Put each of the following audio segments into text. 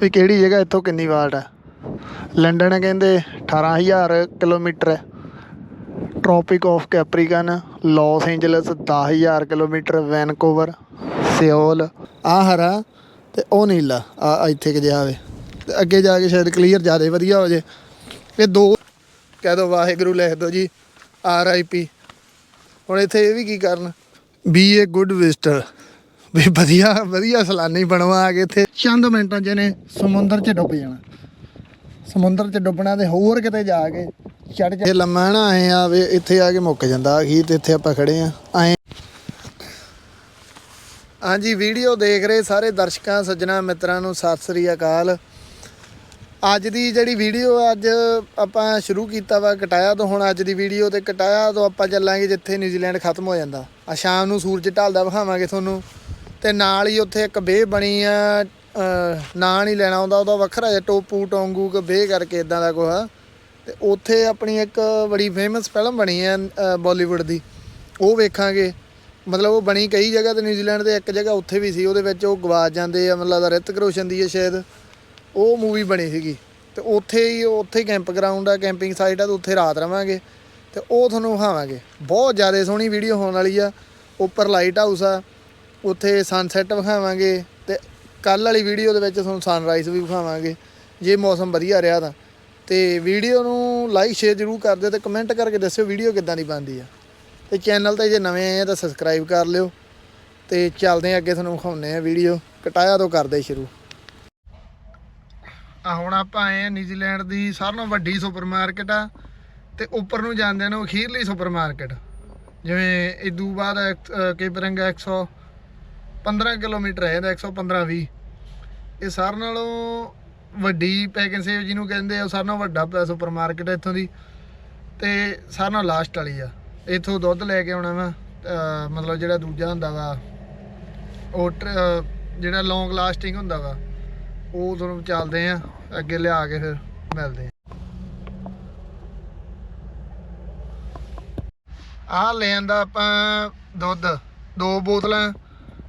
ਵੀ ਕਿਹੜੀ ਜਗ੍ਹਾ ਇੱਥੋਂ ਕਿੰਨੀ ਵਾਟ ਹੈ ਲੰਡਨ ਕਹਿੰਦੇ 18000 ਕਿਲੋਮੀਟਰ ਹੈ। Tropic of Capricorn Los Angeles 10000 kilometre Vancouver Seoul ਆ ਹਰਾ ਤੇ ਉਹ ਨੀਲਾ, ਆ ਇੱਥੇ ਕਿ ਜਿਹਾ ਵੇ ਤੇ ਅੱਗੇ ਜਾ ਕੇ ਸ਼ਾਇਦ ਕਲੀਅਰ ਜ਼ਿਆਦਾ ਵਧੀਆ ਹੋ ਜੇ। ਇਹ ਦੋ ਕਹਿ ਦੋ ਵਾਹਿਗੁਰੂ ਲਿਖ ਦੋ ਜੀ ਆਰ ਆਈ ਪੀ ਹੁਣ ਇੱਥੇ ਇਹ ਵੀ ਕੀ ਕਰਨ? ਬੀ ਏ ਗੁੱਡ ਵਿਜ਼ਟਰ ਵੀ ਵਧੀਆ ਵਧੀਆ ਸੈਲਾਨੀ ਬਣਵਾ ਆ ਕੇ ਇੱਥੇ। ਚੰਦ ਮਿੰਟਾਂ 'ਚ ਇਹਨੇ ਸਮੁੰਦਰ 'ਚ ਡੁੱਬ ਜਾਣਾ। ਸਮੁੰਦਰ 'ਚ ਡੁੱਬਣਾ ਤੇ ਹੋਰ ਕਿਤੇ ਜਾ ਕੇ ਚੜ ਜਾ ਇਹ ਲੰਮਾ ਨਾ ਆਏ ਆ ਵੇ ਇੱਥੇ ਆ ਕੇ ਮੁੱਕ ਜਾਂਦਾ ਅਖੀਰ ਤੇ ਇੱਥੇ ਆਪਾਂ ਖੜੇ ਆ। ਆਏ ਹਾਂਜੀ ਵੀਡੀਓ ਦੇਖ ਰਹੇ ਸਾਰੇ ਦਰਸ਼ਕਾਂ ਸੱਜਣਾ ਮਿੱਤਰਾਂ ਨੂੰ ਸਤਿ ਸ੍ਰੀ ਅਕਾਲ। ਅੱਜ ਦੀ ਜਿਹੜੀ ਵੀਡੀਓ ਅੱਜ ਆਪਾਂ ਸ਼ੁਰੂ ਕੀਤਾ ਵਾ ਕਟਾਇਆ ਤੋਂ ਹੁਣ ਅੱਜ ਦੀ ਵੀਡੀਓ ਤੇ ਕਟਾਇਆ ਤੋਂ ਆਪਾਂ ਚੱਲਾਂਗੇ ਜਿੱਥੇ ਨਿਊਜ਼ੀਲੈਂਡ ਖਤਮ ਹੋ ਜਾਂਦਾ। ਆ ਸ਼ਾਮ ਨੂੰ ਸੂਰਜ ਢਲਦਾ ਵਿਖਾਵਾਂਗੇ ਤੁਹਾਨੂੰ। ਤੇ ਨਾਲ ਹੀ ਉੱਥੇ ਇੱਕ ਬੇਹ ਬਣੀ ਆ ਨਾਂ ਨਹੀਂ ਲੈਣਾ ਆਉਂਦਾ ਉਹਦਾ ਵੱਖਰਾ ਜਿਹਾ ਟੋਪੂ, ਟੋਂਗੂ ਕ ਬੇਹ ਕਰਕੇ ਇਦਾਂ ਦਾ ਕੁਛ ਆ। ਤੇ ਉੱਥੇ ਆਪਣੀ ਇੱਕ ਬੜੀ ਫੇਮਸ ਫਿਲਮ ਬਣੀ ਹੈ ਬਾਲੀਵੁੱਡ ਦੀ। ਉਹ ਵੇਖਾਂਗੇ। ਮਤਲਬ ਉਹ ਬਣੀ ਕਈ ਜਗ੍ਹਾ ਤੇ ਨਿਊਜ਼ੀਲੈਂਡ ਦੇ ਇੱਕ ਜਗ੍ਹਾ ਉੱਥੇ ਵੀ ਸੀ, ਉਹਦੇ ਵਿੱਚ ਉਹ ਗਵਾਚ ਜਾਂਦੇ ਆ, ਮਤਲਬ ਲੱਗਦਾ ਰਿਤਿਕ ਰੋਸ਼ਨ ਦੀ ਹੈ ਸ਼ਾਇਦ। ਉਹ ਮੂਵੀ ਬਣੀ ਸੀਗੀ। ਤੇ ਉੱਥੇ ਹੀ ਉੱਥੇ ਹੀ ਕੈਂਪ ਗਰਾਊਂਡ ਆ ਕੈਂਪਿੰਗ ਸਾਈਟ ਆ, ਤੇ ਉੱਥੇ ਰਾਤ ਰਵਾਂਗੇ। ਤੇ ਉਹ ਤੁਹਾਨੂੰ ਵਿਖਾਵਾਂਗੇ। ਬਹੁਤ ਜ਼ਿਆਦਾ ਸੋਹਣੀ ਵੀਡੀਓ ਹੋਣ ਵਾਲੀ ਆ। ਉੱਪਰ ਲਾਈਟ ਹਾਊਸ ਆ। ਉੱਥੇ ਸਨਸੈਟ ਵਿਖਾਵਾਂਗੇ ਤੇ ਕੱਲ ਵਾਲੀ ਵੀਡੀਓ ਦੇ ਵਿੱਚ ਤੁਹਾਨੂੰ ਸਨਰਾਈਜ਼ ਵੀ ਵਿਖਾਵਾਂਗੇ। ਜੇ ਮੌਸਮ ਵਧੀਆ ਰਿਹਾ ਤਾਂ। ਤੇ ਵੀਡੀਓ ਨੂੰ ਲਾਈਕ ਸ਼ੇਅਰ ਜ਼ਰੂਰ ਕਰ ਦਿਓ ਤੇ ਕਮੈਂਟ ਕਰਕੇ ਦੱਸਿਓ ਵੀਡੀਓ ਕਿੱਦਾਂ ਦੀ ਬਣਦੀ ਆ। ਤੇ ਚੈਨਲ ਤੇ ਜੇ ਨਵੇਂ ਆਏ ਆ ਤਾਂ ਸਬਸਕ੍ਰਾਈਬ ਕਰ ਲਿਓ। ਤੇ ਚੱਲਦੇ ਆ ਅੱਗੇ ਤੁਹਾਨੂੰ ਵਿਖਾਉਂਦੇ ਆ ਵੀਡੀਓ ਕਟਾਇਆ ਤੋਂ ਕਰਦੇ ਸ਼ੁਰੂ। ਆ ਹੁਣ ਆਪਾਂ ਆਏ ਆ ਨਿਊਜ਼ੀਲੈਂਡ ਦੀ ਸਾਰਿਆਂ ਨਾਲੋਂ ਵੱਡੀ ਸੁਪਰਮਾਰਕਟ ਆ। ਤੇ ਉੱਪਰ ਨੂੰ ਜਾਂਦੇ ਨੂੰ ਅਖੀਰਲੀ ਸੁਪਰਮਾਰਕਟ ਜਿਵੇਂ ਇਦੂ ਬਾਅਦ ਕੇਪਰੰਗਾ 115 ਕਿਲੋਮੀਟਰ ਹੈ ਇਹਦਾ 115 20 ਇਹ ਸਾਰਿਆਂ ਨਾਲੋਂ ਵੱਡੀ ਪੈਕਿੰਗ ਸੇਵ ਜਿਹਨੂੰ ਕਹਿੰਦੇ ਆ ਉਹ ਸਾਰਿਆਂ ਨਾਲੋਂ ਵੱਡਾ ਸੁਪਰ ਮਾਰਕੀਟ ਇੱਥੋਂ ਦੀ। ਤੇ ਸਾਰਿਆਂ ਨਾਲੋਂ ਲਾਸਟ ਵਾਲੀ ਆ। ਇੱਥੋਂ ਦੁੱਧ ਲੈ ਕੇ ਆਉਣਾ ਵਾ ਮਤਲਬ ਜਿਹੜਾ ਦੂਜਾ ਹੁੰਦਾ ਵਾ, ਉਹ ਟਰ- ਜਿਹੜਾ ਲੌਂਗ ਲਾਸਟਿੰਗ ਹੁੰਦਾ ਵਾ, ਉਹ ਤੁਹਾਨੂੰ ਚੱਲਦੇ ਆ। ਅੱਗੇ ਲਿਆ ਕੇ ਫਿਰ ਮਿਲਦੇ ਆ। ਆਹ ਲੈ ਆਂਦਾ ਆਪਾਂ ਦੁੱਧ, ਦੋ ਬੋਤਲਾਂ।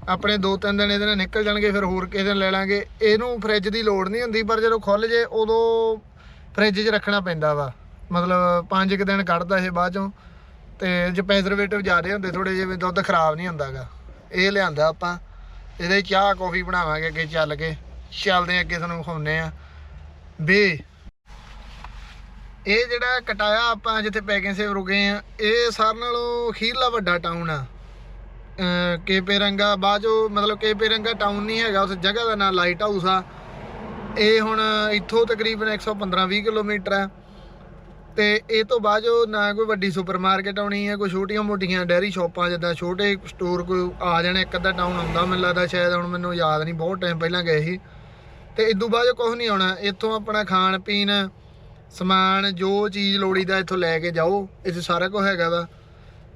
ਆਪਣੇ ਦੋ ਤਿੰਨ ਦਿਨ ਇਹਦੇ ਨਾਲ ਨਿਕਲ ਜਾਣਗੇ, ਫਿਰ ਹੋਰ ਕਿਸੇ ਦਿਨ ਲੈ ਲਾਂਗੇ। ਇਹਨੂੰ ਫ੍ਰਿਜ ਦੀ ਲੋੜ ਨਹੀਂ ਹੁੰਦੀ, ਪਰ ਜਦੋਂ ਖੁੱਲ ਜੇ ਉਦੋਂ ਫ੍ਰਿਜ 'ਚ ਰੱਖਣਾ ਪੈਂਦਾ ਵਾ। ਮਤਲਬ ਪੰਜ ਕੁ ਦਿਨ ਕੱਢਦਾ ਇਹ ਬਾਅਦ ਚੋਂ। ਤੇ ਜੇ ਪ੍ਰੈਜ਼ਰਵੇਟਿਵ ਜ਼ਿਆਦੇ ਹੁੰਦੇ ਥੋੜੇ ਜਿਵੇਂ ਦੁੱਧ ਖਰਾਬ ਨਹੀਂ ਹੁੰਦਾਗਾ ਇਹ ਲਿਆਂਦਾ ਆਪਾਂ। ਇਹਦੇ ਚਾਹ ਕੌਫੀ ਬਣਾਵਾਂਗੇ ਅੱਗੇ ਚੱਲ ਕੇ। ਚੱਲਦੇ ਆ ਅੱਗੇ ਤੁਹਾਨੂੰ ਵਿਖਾਉਂਦੇ ਆ ਬੇ ਇਹ ਜਿਹੜਾ ਕਟਾਇਆ ਆਪਾਂ ਜਿੱਥੇ ਪੈਕਿੰਗ ਸੇਵ ਰੁਕੇ ਆ ਇਹ ਸਾਰਿਆਂ ਨਾਲੋਂ ਅਖੀਰਲਾ ਵੱਡਾ ਟਾਊਨ ਆ। ਅਹ ਕੇਪੇਰੰਗਾ ਬਾਜੋ ਮਤਲਬ ਕੇਪੇਰੰਗਾ ਟਾਊਨ ਨਹੀਂ ਹੈਗਾ, ਉਸ ਜਗ੍ਹਾ ਦਾ ਨਾਂ ਲਾਈਟ ਹਾਊਸ ਆ। ਇਹ ਹੁਣ ਇੱਥੋਂ ਤਕਰੀਬਨ 115-20 ਕਿਲੋਮੀਟਰ ਆ। ਤੇ ਇਹ ਤੋਂ ਬਾਅਦ ਬਾਜੋ ਨਾ ਕੋਈ ਵੱਡੀ ਸੁਪਰਮਾਰਕਟ ਆਉਣੀ ਹੈ ਕੋਈ ਛੋਟੀਆਂ ਮੋਟੀਆਂ ਡੈਰੀ ਸ਼ਾਪਾਂ, ਜਿੱਦਾਂ ਛੋਟੇ ਸਟੋਰ ਕੋਈ ਆ ਜਾਣੇ, ਇੱਕ ਅੱਧਾ ਟਾਊਨ ਆਉਂਦਾ ਮੈਨੂੰ ਲੱਗਦਾ ਸ਼ਾਇਦ, ਹੁਣ ਮੈਨੂੰ ਯਾਦ ਨਹੀਂ, ਬਹੁਤ ਟਾਈਮ ਪਹਿਲਾਂ ਗਏ ਸੀ। ਤੇ ਇਦੋਂ ਬਾਅਦ ਕੁਝ ਨਹੀਂ ਆਉਣਾ, ਇੱਥੋਂ ਆਪਣਾ ਖਾਣ ਪੀਣ ਸਮਾਨ, ਜੋ ਚੀਜ਼ ਲੋੜੀਦਾ ਇੱਥੋਂ ਲੈ ਕੇ ਜਾਓ, ਇੱਥੇ ਸਾਰਾ ਕੁਝ ਹੈਗਾ ਵਾ।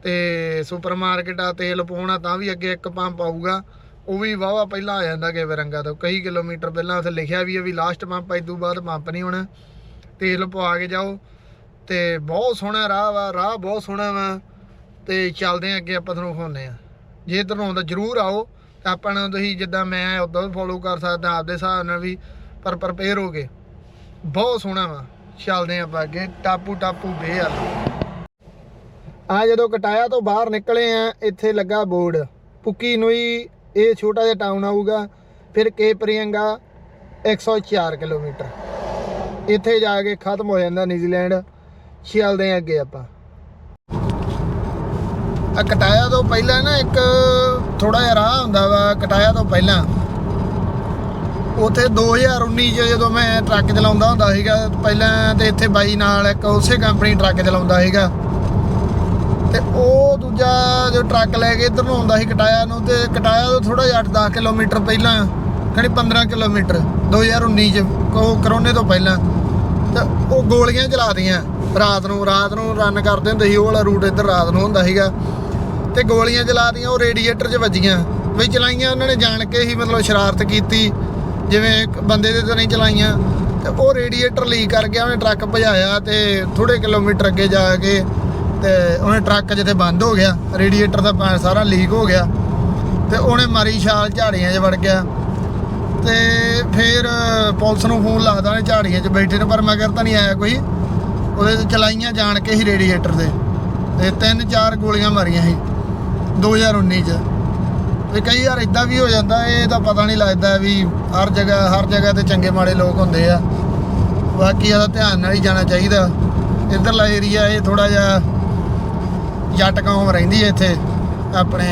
ਤੇ ਸੁਪਰਮਾਰਕਟ ਆ, ਤੇਲ ਪਾਉਣਾ ਤਾਂ ਵੀ ਅੱਗੇ ਇੱਕ ਪੰਪ ਆਊਗਾ। ਉਹ ਵੀ ਵਾਵਾ ਪਹਿਲਾਂ ਆ ਜਾਂਦਾ ਕਿ ਵਰੰਗਾ ਤੋਂ। ਕਈ ਕਿਲੋਮੀਟਰ ਪਹਿਲਾਂ ਉੱਥੇ ਲਿਖਿਆ ਵੀ ਹੈ ਵੀ ਲਾਸਟ ਪੰਪ ਇਦੋਂ ਬਾਅਦ ਪੰਪ ਨਹੀਂ ਹੋਣਾ। ਤੇਲ ਪਵਾ ਕੇ ਜਾਓ। ਤੇ ਬਹੁਤ ਸੋਹਣਾ ਰਾਹ ਵਾ, ਰਾਹ ਬਹੁਤ ਸੋਹਣਾ ਵਾ। ਤੇ ਚੱਲਦੇ ਆ ਅੱਗੇ ਆਪਾਂ ਤੁਹਾਨੂੰ ਵਿਖਾਉਂਦੇ ਆ। ਜੇ ਤੁਹਾਨੂੰ ਆਉਂਦਾ ਜਰੂਰ ਆਓ। ਤੇ ਆਪਾਂ ਨੂੰ ਤੁਸੀਂ ਜਿੱਦਾਂ ਮੈਂ ਉਦਾਂ ਵੀ ਫੋਲੋ ਕਰ ਸਕਦਾ ਆਪਦੇ ਹਿਸਾਬ ਨਾਲ ਵੀ, ਪਰ ਪ੍ਰਪੇਅਰ ਹੋ ਕੇ। ਬਹੁਤ ਸੋਹਣਾ ਵਾ। ਚੱਲਦੇ ਆ ਆਪਾਂ ਅੱਗੇ। ਟਾਪੂ ਟਾਪੂ ਬੇ ਆ ਆ ਜਦੋਂ ਕਟਾਇਆ ਤੋਂ ਬਾਹਰ ਨਿਕਲੇ ਆ, ਇੱਥੇ ਲੱਗਾ ਬੋਰਡ। ਪੁੱਕੀ ਨੂਈ, ਇਹ ਛੋਟਾ ਜਿਹਾ ਟਾਊਨ ਆਊਗਾ। ਫਿਰ ਕੇ ਕੇਪਰੀਅੰਗਾ 104 ਕਿਲੋਮੀਟਰ। ਇੱਥੇ ਜਾ ਕੇ ਖਤਮ ਹੋ ਜਾਂਦਾ ਨਿਊਜ਼ੀਲੈਂਡ। ਚੱਲਦੇ ਆ ਅੱਗੇ ਆਪਾਂ। ਆ ਕਟਾਇਆ ਤੋਂ ਪਹਿਲਾਂ ਨਾ ਇੱਕ ਥੋੜਾ ਜਿਹਾ ਰਾਹ ਹੁੰਦਾ ਵਾ, ਕਟਾਇਆ ਤੋਂ ਪਹਿਲਾਂ। ਉਥੇ 2019 ਚ ਜਦੋਂ ਮੈਂ ਟਰੱਕ ਚਲਾਉਂਦਾ ਹੁੰਦਾ ਸੀਗਾ, ਪਹਿਲਾਂ ਤੇ ਇੱਥੇ ਬਾਈ ਨਾਲ ਇੱਕ ਉਸੇ ਕੰਪਨੀ ਟਰੱਕ ਚਲਾਉਂਦਾ ਸੀਗਾ। ਤੇ ਉਹ ਦੂਜਾ ਜੋ ਟਰੱਕ ਲੈ ਕੇ ਇੱਧਰ ਨੂੰ ਆਉਂਦਾ ਸੀ ਕਟਾਇਆ ਨੂੰ ਤੇ ਕਟਾਇਆ ਤੋਂ ਥੋੜਾ ਜਿਹਾ 8-10 ਕਿਲੋਮੀਟਰ ਪਹਿਲਾਂ, ਖਣੀ 15 ਕਿਲੋਮੀਟਰ 2019 ਚ, ਉਹ ਕਰੋਨੇ ਤੋਂ ਪਹਿਲਾਂ। ਤੇ ਉਹ ਗੋਲੀਆਂ ਚਲਾਦੀਆਂ ਰਾਤ ਨੂੰ ਰਾਤ ਨੂੰ ਰਨ ਕਰਦੇ ਹੁੰਦੇ ਸੀ, ਉਹ ਵਾਲਾ ਰੂਟ ਇੱਧਰ ਰਾਤ ਨੂੰ ਹੁੰਦਾ ਸੀਗਾ। ਤੇ ਗੋਲੀਆਂ ਚਲਾਦੀਆਂ ਉਹ ਰੇਡੀਏਟਰ 'ਚ ਵੱਜੀਆਂ। ਵੀ ਚਲਾਈਆਂ, ਉਹਨਾਂ ਨੇ ਜਾਣ ਕੇ ਹੀ ਮਤਲਬ ਸ਼ਰਾਰਤ ਕੀਤੀ, ਜਿਵੇਂ ਬੰਦੇ ਦੇ ਤਾਂ ਨਹੀਂ ਚਲਾਈਆਂ। ਤੇ ਉਹ ਰੇਡੀਏਟਰ ਲੀਕ ਕਰ ਗਿਆ ਉਹਨੇ ਟਰੱਕ ਭਜਾਇਆ ਤੇ ਥੋੜੇ ਕਿਲੋਮੀਟਰ ਅੱਗੇ ਜਾ ਕੇ ਤੇ ਉਹਨੇ ਟਰੱਕ ਜਿੱਥੇ ਬੰਦ ਹੋ ਗਿਆ, ਰੇਡੀਏਟਰ ਦਾ ਪਾਣੀ ਸਾਰਾ ਲੀਕ ਹੋ ਗਿਆ ਤੇ ਉਹਨੇ ਮਾਰੀ ਛਾਲ ਝਾੜੀਆਂ 'ਚ ਵੜ ਗਿਆ ਤੇ ਫਿਰ ਪੁਲਿਸ ਨੂੰ ਫੋਨ ਲੱਗਦਾ ਨੇ ਝਾੜੀਆਂ 'ਚ ਬੈਠੇ ਨੇ, ਪਰ ਮਗਰ ਤਾਂ ਨਹੀਂ ਆਇਆ ਕੋਈ। ਉਹਦੇ ਤੇ ਚਲਾਈਆਂ ਜਾਣ ਕੇ ਹੀ ਰੇਡੀਏਟਰ ਦੇ ਤੇ ਤਿੰਨ ਚਾਰ ਗੋਲੀਆਂ ਮਾਰੀਆਂ ਸੀ 2019 ਚ। ਤੇ ਕਈ ਵਾਰ ਇਦਾਂ ਵੀ ਹੋ ਜਾਂਦਾ, ਇਹ ਤਾਂ ਪਤਾ ਨਹੀਂ ਲੱਗਦਾ ਵੀ ਹਰ ਜਗ੍ਹਾ ਹਰ ਜਗ੍ਹਾ ਤੇ ਚੰਗੇ ਮਾੜੇ ਲੋਕ ਹੁੰਦੇ ਆ। ਬਾਕੀ ਇਹਦਾ ਧਿਆਨ ਨਾਲ ਹੀ ਜਾਣਾ ਚਾਹੀਦਾ। ਇਧਰਲਾ ਏਰੀਆ ਇਹ ਥੋੜਾ ਜਿਹਾ ਜੱਟ ਕੌਮ ਰਹਿੰਦੀ ਹੈ ਇੱਥੇ, ਆਪਣੇ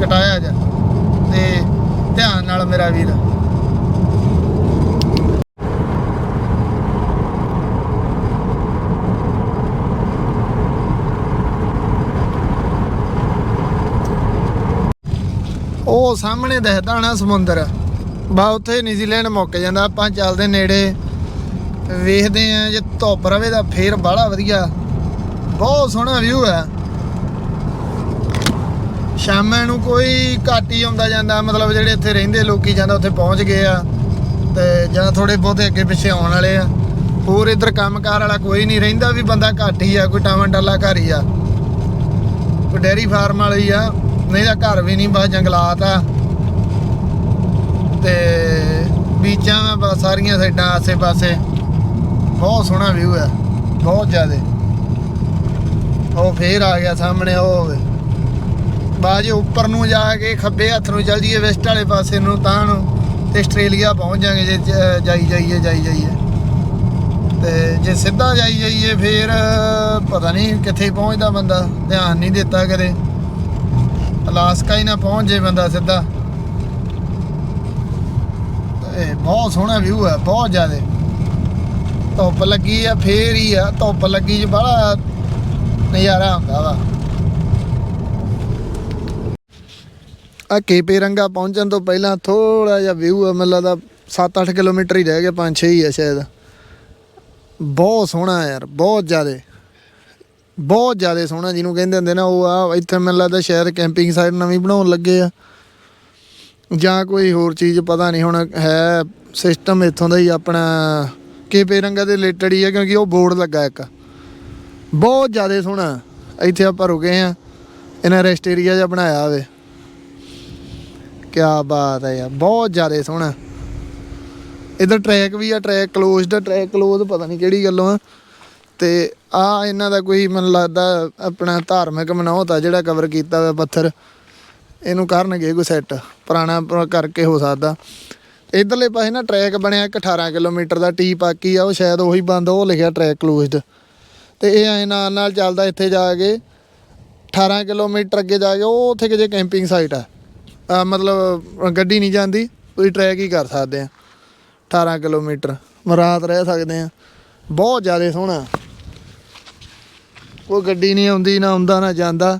ਕਟਾਇਆ ਜਾ ਤੇ ਧਿਆਨ ਨਾਲ ਮੇਰਾ ਵੀਰ। ਉਹ ਸਾਹਮਣੇ ਦਿਖਦਾ ਨਾ ਸਮੁੰਦਰ। ਬਾ, ਉੱਥੇ ਨਿਊਜ਼ੀਲੈਂਡ ਮੁੱਕ ਜਾਂਦਾ। ਆਪਾਂ ਚੱਲਦੇ ਨੇੜੇ। ਵੇਖਦੇ ਆ ਜੇ ਧੁੱਪ ਰਵੇ ਤਾਂ ਫੇਰ ਬੜਾ ਵਧੀਆ। ਬਹੁਤ ਸੋਹਣਾ ਵਿਊ ਹੈ। ਸ਼ਾਮਾਂ ਨੂੰ ਕੋਈ ਘੱਟ ਹੀ ਆਉਂਦਾ ਜਾਂਦਾ, ਮਤਲਬ ਜਿਹੜੇ ਇੱਥੇ ਰਹਿੰਦੇ ਲੋਕੀ ਜਾਂਦਾ ਉੱਥੇ ਪਹੁੰਚ ਗਏ ਆ ਤੇ ਜਾਂ ਥੋੜੇ ਬਹੁਤੇ ਅੱਗੇ ਪਿੱਛੇ ਆਉਣ ਵਾਲੇ ਆ। ਹੋਰ ਇੱਧਰ ਕੰਮਕਾਰ ਵਾਲਾ ਕੋਈ ਨਹੀਂ ਰਹਿੰਦਾ ਵੀ ਬੰਦਾ ਘੱਟ ਹੀ ਆ, ਕੋਈ ਟਾਵਾਂ ਟੱਲਾ ਘਰ ਹੀ ਆ। ਕੋਈ ਡੈਰੀ ਫਾਰਮ ਵਾਲੀ ਆ, ਨਹੀਂ ਤਾਂ ਘਰ ਵੀ ਨਹੀਂ, ਬਸ ਜੰਗਲਾਤ ਆ। ਤੇ ਬੀਚਾਂ ਵਾ, ਬਸ ਸਾਰੀਆਂ ਸਾਈਡਾਂ ਆਸੇ-ਪਾਸੇ। ਬਹੁਤ ਸੋਹਣਾ ਵਿਊ ਆ, ਬਹੁਤ ਜ਼ਿਆਦਾ। ਉਹ ਫੇਰ ਆ ਗਿਆ ਸਾਹਮਣੇ, ਉਹ ਹੋਵੇ। ਬਾਅਦ ਜੇ ਉੱਪਰ ਨੂੰ ਜਾ ਕੇ ਖੱਬੇ ਹੱਥ ਨੂੰ ਚੱਲ ਜੀਏ ਵੈਸਟ ਵਾਲੇ ਪਾਸੇ ਨੂੰ ਤਾਂ ਨੂੰ ਤੇ ਆਸਟ੍ਰੇਲੀਆ ਪਹੁੰਚ ਜਾਾਂਗੇ ਜੇ ਜਾਈ ਜਾਈਏ ਜਾਈ ਜਾਈਏ। ਤੇ ਜੇ ਸਿੱਧਾ ਜਾਈ ਜਾਈਏ ਫੇਰ ਪਤਾ ਨਹੀਂ ਕਿੱਥੇ ਪਹੁੰਚਦਾ ਬੰਦਾ, ਧਿਆਨ ਨਹੀਂ ਦਿੱਤਾ ਕਦੇ। ਅਲਾਸਕਾ ਹੀ ਨਾ ਪਹੁੰਚ ਜੇ ਬੰਦਾ ਸਿੱਧਾ। ਇਹ ਬਹੁਤ ਸੋਹਣਾ ਵਿਊ ਹੈ ਬਹੁਤ ਜ਼ਿਆਦਾ। ਧੁੱਪ ਲੱਗੀ ਆ, ਫੇਰ ਹੀ ਆ, ਧੁੱਪ ਲੱਗੀ ਚ ਬੜਾ ਨਜ਼ਾਰਾ ਆਉਂਦਾ ਵਾ। ਆ ਕੇਪੇ ਰੰਗਾ ਪਹੁੰਚਣ ਤੋਂ ਪਹਿਲਾਂ ਥੋੜਾ ਜਿਹਾ ਵਿਊ ਆ, ਮੈਨੂੰ ਲੱਗਦਾ 7-8 ਕਿਲੋਮੀਟਰ ਹੀ ਰਹਿ ਗਿਆ 5-6 ਹੀ ਆ ਸ਼ਾਇਦ। ਬਹੁਤ ਸੋਹਣਾ ਯਾਰ, ਬਹੁਤ ਜ਼ਿਆਦੇ। ਬਹੁਤ ਜ਼ਿਆਦੇ ਸੋਹਣਾ ਜਿਹਨੂੰ ਕਹਿੰਦੇ ਹੁੰਦੇ ਨਾ, ਉਹ ਆ, ਇੱਥੇ ਮੈਨੂੰ ਲੱਗਦਾ ਸ਼ਾਇਦ ਕੈਂਪਿੰਗ ਸਾਈਟ ਨਵੀਂ ਬਣਾਉਣ ਲੱਗੇ ਆ। ਜਾਂ ਕੋਈ ਹੋਰ ਚੀਜ਼, ਪਤਾ ਨਹੀਂ ਹੁਣ ਹੈ ਸਿਸਟਮ ਇੱਥੋਂ ਦਾ ਹੀ ਆਪਣਾ, ਕੇਪੇ ਰੰਗਾ ਦੇ ਰਿਲੇਟਡ ਹੀ ਹੈ ਕਿਉਂਕਿ ਉਹ ਬੋਰਡ ਲੱਗਾ ਇੱਕ। ਬਹੁਤ ਜ਼ਿਆਦਾ ਸੋਹਣਾ ਇੱਥੇ ਆਪਾਂ ਰੁਕੇ ਆ, ਇਹਨਾਂ ਰੈਸਟ ਏਰੀਆ ਜਿਹਾ ਬਣਾਇਆ ਹੋਵੇ। ਕੀ ਬਾਤ ਹੈ ਯਾਰ, ਬਹੁਤ ਜ਼ਿਆਦਾ ਸੋਹਣਾ। ਇਧਰ ਟਰੈਕ ਵੀ ਆ ਟਰੈਕ ਕਲੋਜ਼ਡ ਟਰੈਕ ਕਲੋਜ਼ ਪਤਾ ਨਹੀਂ ਕਿਹੜੀ ਗੱਲੋਂ ਆ। ਤੇ ਆ ਇਹਨਾਂ ਦਾ ਕੋਈ ਮੈਨੂੰ ਲੱਗਦਾ ਆਪਣਾ ਧਾਰਮਿਕ ਮਨੋਹਤ ਆ ਜਿਹੜਾ ਕਵਰ ਕੀਤਾ ਹੋਇਆ ਪੱਥਰ। ਇਹਨੂੰ ਕਰਨਗੇ ਕੋਈ ਸੈੱਟ ਪੁਰਾਣਾ ਕਰਕੇ ਹੋ ਸਕਦਾ। ਇਧਰਲੇ ਪਾਸੇ ਨਾ ਟਰੈਕ ਬਣਿਆ ਇੱਕ 18 ਕਿਲੋਮੀਟਰ ਦਾ ਟੀ ਪਾਕੀ ਆ, ਉਹ ਸ਼ਾਇਦ ਉਹੀ ਬੰਦ, ਉਹ ਲਿਖਿਆ ਟਰੈਕ ਕਲੋਜ਼ਡ ਤੇ ਇਹ ਐ ਨਾਲ ਨਾਲ ਚੱਲਦਾ ਇੱਥੇ ਜਾ ਕੇ 18 ਕਿਲੋਮੀਟਰ ਅੱਗੇ ਜਾ ਕੇ, ਉਹ ਉੱਥੇ ਕਿਤੇ ਕੈਂਪਿੰਗ ਸਾਈਟ ਆ। ਆ ਮਤਲਬ ਗੱਡੀ ਨਹੀਂ ਜਾਂਦੀ, ਤੁਸੀਂ ਟਰੈਕ ਹੀ ਕਰ ਸਕਦੇ ਆ। 18 ਕਿਲੋਮੀਟਰ ਰਾਤ ਰਹਿ ਸਕਦੇ ਆ। ਬਹੁਤ ਜ਼ਿਆਦਾ ਸੋਹਣਾ। ਕੋਈ ਗੱਡੀ ਨਹੀਂ ਆਉਂਦੀ, ਨਾ ਆਉਂਦਾ, ਨਾ ਜਾਂਦਾ।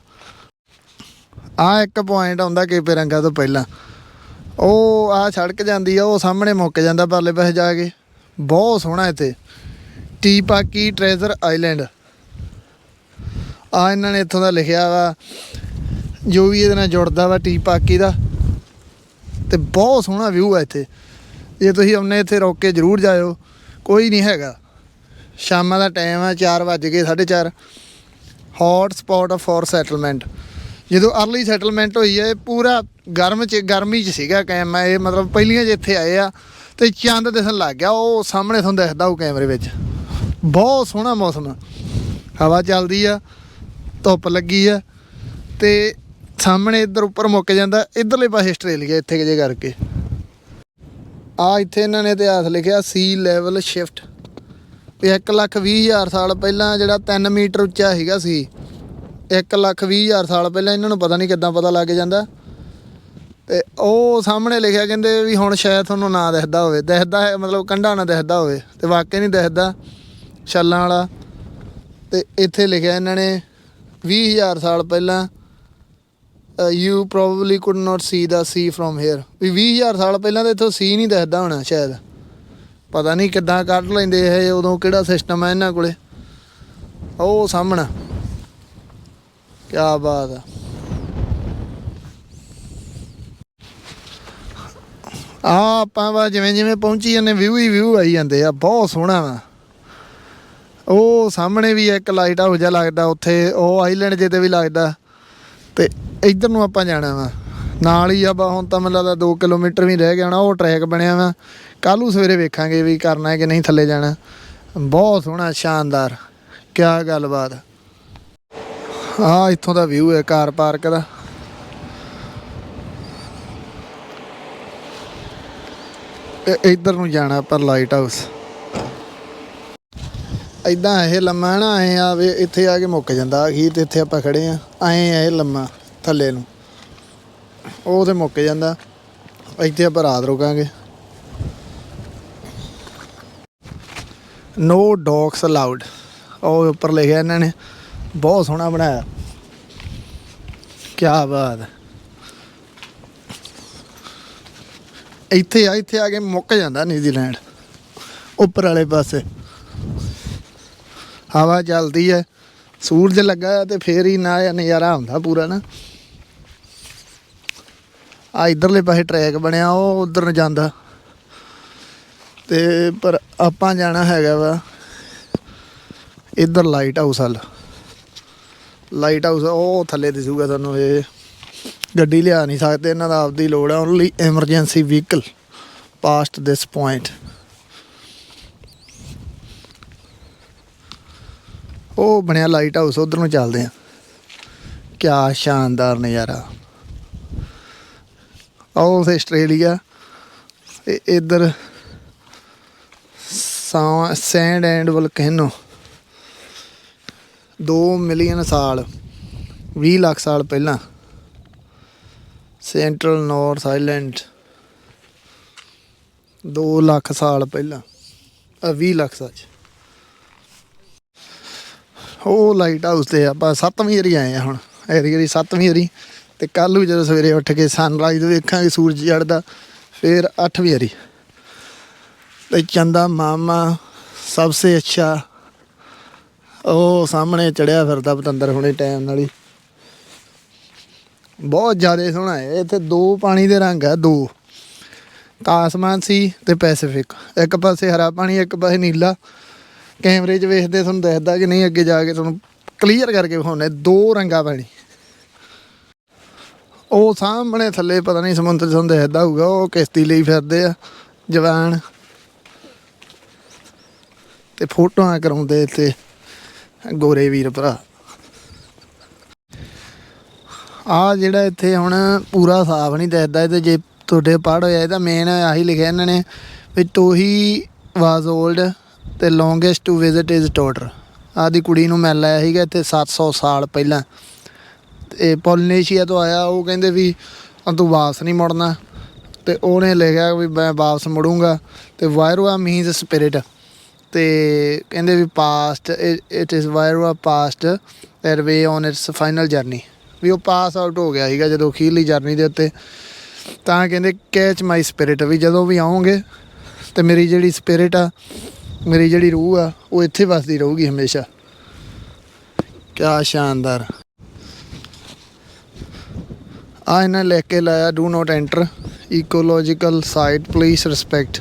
ਆ ਇੱਕ ਪੁਆਇੰਟ ਆਉਂਦਾ ਕੇਪੇ ਰੰਗਾ ਤੋਂ ਪਹਿਲਾਂ। ਉਹ ਆ ਸੜਕ ਜਾਂਦੀ ਆ, ਉਹ ਸਾਹਮਣੇ ਮੁੱਕ ਜਾਂਦਾ ਪਰਲੇ ਪਾਸੇ ਜਾ ਕੇ। ਬਹੁਤ ਸੋਹਣਾ ਇੱਥੇ। ਟੀ ਪਾਕੀ ਟ੍ਰੇਜ਼ਰ ਆਈਲੈਂਡ ਆ ਇਹਨਾਂ ਨੇ ਇੱਥੋਂ ਦਾ ਲਿਖਿਆ ਵਾ। ਜੋ ਵੀ ਇਹਦੇ ਨਾਲ ਜੁੜਦਾ ਵਾ ਟੀ ਪਾਕੀ ਦਾ, ਤੇ ਬਹੁਤ ਸੋਹਣਾ ਵਿਊ ਆ ਇੱਥੇ। ਜੇ ਤੁਸੀਂ ਆਉਨੇ ਇੱਥੇ ਰੁਕ ਕੇ ਜ਼ਰੂਰ ਜਾਇਓ, ਕੋਈ ਨਹੀਂ ਹੈਗਾ। ਸ਼ਾਮਾਂ ਦਾ ਟਾਈਮ ਆ 4 ਵੱਜ ਗਏ 4:30 ਹੌਟ ਸਪੌਟ ਫॉर ਸੈਟਲਮੈਂਟ ਜਦੋਂ ਅਰਲੀ ਸੈਟਲਮੈਂਟ ਹੋਈ ਹੈ ਇਹ ਪੂਰਾ ਗਰਮ ਚ, ਗਰਮੀ ਚ ਸੀਗਾ ਕੈਮ ਇਹ ਮਤਲਬ ਪਹਿਲੀਆਂ ਜਿੱਥੇ ਆਏ ਆ, ਤੇ ਚੰਦ ਦਿਸਣ ਲੱਗ ਗਿਆ, ਉਹ ਸਾਹਮਣੇ ਤੁਹਾਨੂੰ ਦਿਖਦਾ ਉਹ ਕੈਮਰੇ ਵਿੱਚ। ਬਹੁਤ ਸੋਹਣਾ ਮੌਸਮ ਆ। ਹਵਾ ਚੱਲਦੀ ਆ, ਧੁੱਪ ਲੱਗੀ ਆ, ਤੇ ਸਾਹਮਣੇ ਇੱਧਰ ਉੱਪਰ ਮੁੱਕ ਜਾਂਦਾ, ਇਧਰਲੇ ਪਾਸੇ ਆਸਟ੍ਰੇਲੀਆ ਇੱਥੇ ਕਿਜੇ ਕਰਕੇ। ਆ ਇੱਥੇ ਇਹਨਾਂ ਨੇ ਇਤਿਹਾਸ ਲਿਖਿਆ ਸੀ ਲੈਵਲ ਸ਼ਿਫਟ ਤੇ 1 ਲੱਖ 20 ਹਜ਼ਾਰ ਸਾਲ ਪਹਿਲਾਂ ਜਿਹੜਾ 3 ਮੀਟਰ ਉੱਚਾ ਹੈਗਾ ਸੀ 1 ਲੱਖ 20 ਹਜ਼ਾਰ ਸਾਲ ਪਹਿਲਾਂ ਇਹਨਾਂ ਨੂੰ ਪਤਾ ਨਹੀਂ ਕਿੱਦਾਂ ਪਤਾ ਲੱਗ ਜਾਂਦਾ। ਤੇ ਉਹ ਸਾਹਮਣੇ ਲਿਖਿਆ ਕਹਿੰਦੇ ਵੀ ਹੁਣ ਸ਼ਾਇਦ ਤੁਹਾਨੂੰ ਨਾ ਦਿਖਦਾ ਹੋਵੇ, ਦਿਖਦਾ ਹੈ, ਮਤਲਬ ਕੰਢਾ ਨਾ ਦਿਖਦਾ ਹੋਵੇ, ਤੇ ਵਾਕਈ ਨਹੀਂ ਦਿਖਦਾ, ਛੱਲਾਂ ਵਾਲਾ। ਤੇ ਇੱਥੇ ਲਿਖਿਆ ਇਹਨਾਂ ਨੇ 20000 ਸਾਲ ਪਹਿਲਾਂ you probably could not see the sea from here ਵੀ 20000 ਸਾਲ ਪਹਿਲਾਂ ਤਾਂ ਇੱਥੋਂ ਸੀ ਨਹੀਂ ਦਿਖਦਾ ਹੋਣਾ ਸ਼ਾਇਦ। ਪਤਾ ਨਹੀਂ ਕਿੱਦਾਂ ਕੱਢ ਲੈਂਦੇ ਇਹ ਉਦੋਂ ਕਿਹੜਾ ਸਿਸਟਮ ਹੈ ਇਹਨਾਂ ਕੋਲੇ। ਉਹ ਸਾਹਮਣਾ। ਕੀ ਬਾਤ ਆ। ਆ ਆਪਾਂ ਵਾ ਜਿਵੇਂ ਜਿਵੇਂ ਪਹੁੰਚੀ ਜਾਂਦੇ ਵਿਊ ਹੀ ਵਿਊ ਆਈ ਜਾਂਦੇ ਆ, ਬਹੁਤ ਸੋਹਣਾ ਵਾ। ਉਹ ਸਾਹਮਣੇ ਵੀ ਇੱਕ ਲਾਈਟ ਹਾਊਸ ਜਿਹਾ ਲੱਗਦਾ, ਉੱਥੇ ਉਹ ਆਈਲੈਂਡ ਜੇ ਤੇ ਵੀ ਲੱਗਦਾ। ਤੇ ਇੱਧਰ ਨੂੰ ਆਪਾਂ ਜਾਣਾ ਵਾ। ਨਾਲ ਹੀ ਆ ਬਾ ਹੁਣ ਤਾਂ ਮੈਨੂੰ ਲੱਗਦਾ 2 ਕਿਲੋਮੀਟਰ ਵੀ ਰਹਿ ਗਿਆ ਹੋਣਾ, ਉਹ ਟਰੈਕ ਬਣਿਆ ਵਾ। ਕੱਲ ਨੂੰ ਸਵੇਰੇ ਵੇਖਾਂਗੇ ਵੀ ਕਰਨਾ ਹੈ ਕਿ ਨਹੀਂ ਥੱਲੇ ਜਾਣਾ। ਬਹੁਤ ਸੋਹਣਾ, ਸ਼ਾਨਦਾਰ। ਕਿਆ ਗੱਲਬਾਤ। ਆ ਇੱਥੋਂ ਦਾ ਵਿਊ ਹੈ ਕਾਰ ਪਾਰਕ ਦਾ। ਇੱਧਰ ਨੂੰ ਜਾਣਾ ਪਰ ਲਾਈਟ ਹਾਊਸ ਇਦਾਂ ਇਹ ਲੰਮਾ ਨਾ, ਐ ਆ ਵੀ ਇੱਥੇ ਆ ਕੇ ਮੁੱਕ ਜਾਂਦਾ ਅਖੀਰ ਤੇ ਇੱਥੇ ਆਪਾਂ ਖੜੇ ਆ, ਐ ਇਹ ਲੰਮਾ ਥੱਲੇ ਨੂੰ। ਉਹ ਤੇ ਮੁੱਕ ਜਾਂਦਾ, ਇੱਥੇ ਆਪਾਂ ਰਾਤ ਰੁਕਾਂਗੇ। ਨੋ ਡੌਗਸ ਅਲਾਉਡ ਉਹ ਉੱਪਰ ਲਿਖਿਆ ਇਹਨਾਂ ਨੇ, ਬਹੁਤ ਸੋਹਣਾ ਬਣਾਇਆ। ਕੀ ਬਾਤ ਹੈ। ਇੱਥੇ ਆ ਇੱਥੇ ਆ ਕੇ ਮੁੱਕ ਜਾਂਦਾ ਨਿਊਜ਼ੀਲੈਂਡ, ਉੱਪਰ ਵਾਲੇ ਪਾਸੇ। ਹਵਾ ਚੱਲਦੀ ਹੈ ਸੂਰਜ ਲੱਗਾ ਤੇ ਫੇਰ ਹੀ ਨਾ ਨਜ਼ਾਰਾ ਆਉਂਦਾ ਪੂਰਾ ਨਾ। ਆ ਇਧਰਲੇ ਪਾਸੇ ਟਰੈਕ ਬਣਿਆ, ਉਹ ਉਧਰ ਨੂੰ ਜਾਂਦਾ। ਤੇ ਪਰ ਆਪਾਂ ਜਾਣਾ ਹੈਗਾ ਵਾ ਇਧਰ ਲਾਈਟ ਹਾਊਸ ਵੱਲ। ਲਾਈਟ ਹਾਊਸ ਉਹ ਥੱਲੇ ਦਿਸੂਗਾ ਤੁਹਾਨੂੰ ਇਹ। ਗੱਡੀ ਲਿਆ ਨਹੀਂ ਸਕਦੇ, ਇਹਨਾਂ ਦਾ ਆਪਦੀ ਲੋੜ ਹੈ only emergency vehicle past this point ਉਹ ਬਣਿਆ ਲਾਈਟ ਹਾਊਸ ਉਧਰ ਨੂੰ ਚੱਲਦੇ ਆ ਕਿਆ ਸ਼ਾਨਦਾਰ ਨਜ਼ਾਰਾ। ਆਓ ਆਸਟ੍ਰੇਲੀਆ। ਤੇ ਇਧਰ ਸੈਂਡ ਐਂਡ ਵਲਕੈਨੋ 2 ਮਿਲੀਅਨ ਸਾਲ 20 ਲੱਖ ਸਾਲ ਪਹਿਲਾਂ। ਸੈਂਟਰਲ ਨਾਰਥ ਆਈਲੈਂਡ 2 ਲੱਖ ਸਾਲ ਪਹਿਲਾਂ। ਅ 20 ਲੱਖ ਸੱਚ ਉਹ ਲਾਈਟ ਹਾਊਸ ਤੇ ਆਪਾਂ ਸੱਤਵੀਂ ਵਾਰੀ ਆਏ ਆ ਹੁਣ ਐਰੀ ਵਾਰੀ ਸੱਤਵੀਂ ਵਾਰੀ ਤੇ ਕੱਲ ਨੂੰ ਜਦੋਂ ਸਵੇਰੇ ਉੱਠ ਕੇ ਸਨਰਾਈਜ਼ ਵੇਖਾਂਗੇ ਸੂਰਜ ਚੜ੍ਹਦਾ, ਫਿਰ ਅੱਠਵੀਂ ਵਾਰੀ। ਤੇ ਚੰਦਾ ਮਾਮਾ ਸਭ ਸੇ ਅੱਛਾ, ਉਹ ਸਾਹਮਣੇ ਚੜਿਆ ਫਿਰਦਾ ਪਤੰਦਰ ਹੁਣੇ ਟਾਈਮ ਨਾਲ ਹੀ। ਬਹੁਤ ਜ਼ਿਆਦਾ ਸੋਹਣਾ ਹੈ, ਇੱਥੇ ਦੋ ਪਾਣੀ ਦੇ ਰੰਗ ਆ, ਦੋ। ਆਸਮਾਨ ਸੀ ਤੇ ਪੈਸੀਫਿਕ, ਇੱਕ ਪਾਸੇ ਹਰਾ ਪਾਣੀ, ਇੱਕ ਪਾਸੇ ਨੀਲਾ। ਕੈਮਰੇ 'ਚ ਵੇਖਦੇ ਤੁਹਾਨੂੰ ਦੱਸਦਾ ਕਿ ਨਹੀਂ, ਅੱਗੇ ਜਾ ਕੇ ਤੁਹਾਨੂੰ ਕਲੀਅਰ ਕਰਕੇ ਵਿਖਾਉਣੇ ਦੋ ਰੰਗਾ ਪਾਣੀ। ਉਹ ਸਾਹਮਣੇ ਥੱਲੇ ਪਤਾ ਨਹੀਂ ਸਮੁੰਦਰ ਤੁਹਾਨੂੰ ਦੱਸਦਾ ਹੋਊਗਾ, ਉਹ ਕਿਸ਼ਤੀ ਲਈ ਫਿਰਦੇ ਆ, ਜਵਾਨ। ਤੇ ਫੋਟੋਆਂ ਕਰਾਉਂਦੇ ਇੱਥੇ ਗੋਰੇ ਵੀਰ ਭਰਾ। ਆ ਜਿਹੜਾ ਇੱਥੇ ਹੁਣ ਪੂਰਾ ਸਾਫ਼ ਨਹੀਂ ਦਿਖਦਾ ਇਹ ਤੇ ਜੇ ਤੁਹਾਡੇ ਪੜ੍ਹ ਹੋਇਆ ਇਹਦਾ ਮੇਨ ਆਹੀ ਲਿਖਿਆ ਇਹਨਾਂ ਨੇ, ਵੀ ਤੋਹੀ ਵਾਸ 올ਡ ਤੇ ਲੌਂਗੇਸਟ ਟੂ ਵਿਜ਼ਿਟ ਇਜ਼ ਟੋਟਰ ਆਦੀ ਕੁੜੀ ਨੂੰ ਮਿਲ ਆਇਆ ਸੀਗਾ ਇੱਥੇ 700 ਸਾਲ ਪਹਿਲਾਂ। ਤੇ ਪੋਲੀਨੇਸ਼ੀਆ ਤੋਂ ਆਇਆ, ਉਹ ਕਹਿੰਦੇ ਵੀ ਤੂੰ ਵਾਪਸ ਨਹੀਂ ਮੁੜਨਾ। ਤੇ ਉਹਨੇ ਲਿਖਿਆ ਵੀ ਮੈਂ ਵਾਪਸ ਮੁੜੂੰਗਾ। ਤੇ ਵਾਇਰੋਆ ਮੀਨਸ ਸਪਿਰਿਟ ਤੇ ਕਹਿੰਦੇ we past it is Wairua past that way on its final journey ਵੀ ਉਹ ਪਾਸ ਆਊਟ ਹੋ ਗਿਆ ਸੀਗਾ ਜਦੋਂ ਅਖੀਰਲੀ ਜਰਨੀ ਦੇ ਉੱਤੇ। ਤਾਂ ਕਹਿੰਦੇ ਕੈਚ ਮਾਈ ਸਪਿਰਿਟ ਵੀ ਜਦੋਂ ਵੀ ਆਉਂਗੇ, ਤੇ ਮੇਰੀ ਜਿਹੜੀ ਸਪਿਰਿਟ ਆ ਮੇਰੀ ਜਿਹੜੀ ਰੂਹ ਆ, ਉਹ ਇੱਥੇ ਵਸਦੀ ਰਹੂਗੀ ਹਮੇਸ਼ਾ। ਕਿਆ ਸ਼ਾਨਦਾਰ। ਆ ਇਹਨਾਂ ਲਿਖ ਕੇ ਲਾਇਆ do not enter ecological site please respect